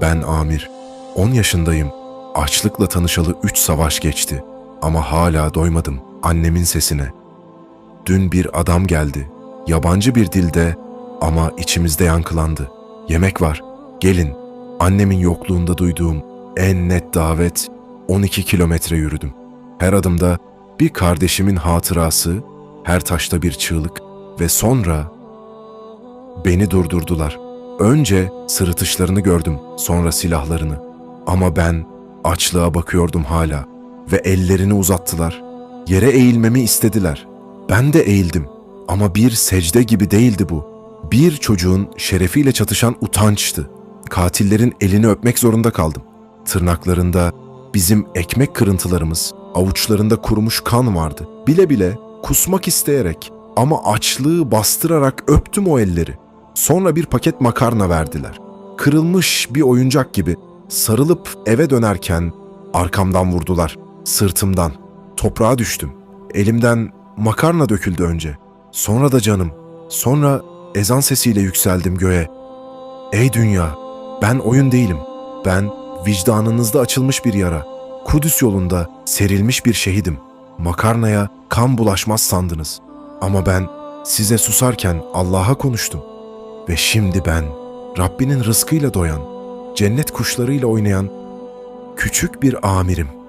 Ben Amir. 10 yaşındayım. Açlıkla tanışalı 3 savaş geçti. Ama hala doymadım annemin sesine. Dün bir adam geldi. Yabancı bir dilde ama içimizde yankılandı. Yemek var. Gelin. Annemin yokluğunda duyduğum en net davet 12 kilometre yürüdüm. Her adımda bir kardeşimin hatırası, her taşta bir çığlık ve sonra beni durdurdular. Önce sırıtışlarını gördüm, sonra silahlarını. Ama ben açlığa bakıyordum hala ve ellerini uzattılar. Yere eğilmemi istediler. Ben de eğildim ama bir secde gibi değildi bu. Bir çocuğun şerefiyle çatışan utançtı. Katillerin elini öpmek zorunda kaldım. Tırnaklarında bizim ekmek kırıntılarımız, avuçlarında kurumuş kan vardı. Bile bile kusmak isteyerek ama açlığı bastırarak öptüm o elleri. Sonra bir paket makarna verdiler. Kırılmış bir oyuncak gibi sarılıp eve dönerken arkamdan vurdular, sırtımdan. Toprağa düştüm. Elimden makarna döküldü önce. Sonra da canım. Sonra ezan sesiyle yükseldim göğe. Ey dünya, ben oyun değilim. Ben vicdanınızda açılmış bir yara. Kudüs yolunda serilmiş bir şehidim. Makarnaya kan bulaşmaz sandınız. Ama ben size susarken Allah'a konuştum. Ve şimdi ben Rabbinin rızkıyla doyan, cennet kuşlarıyla oynayan küçük bir amirim.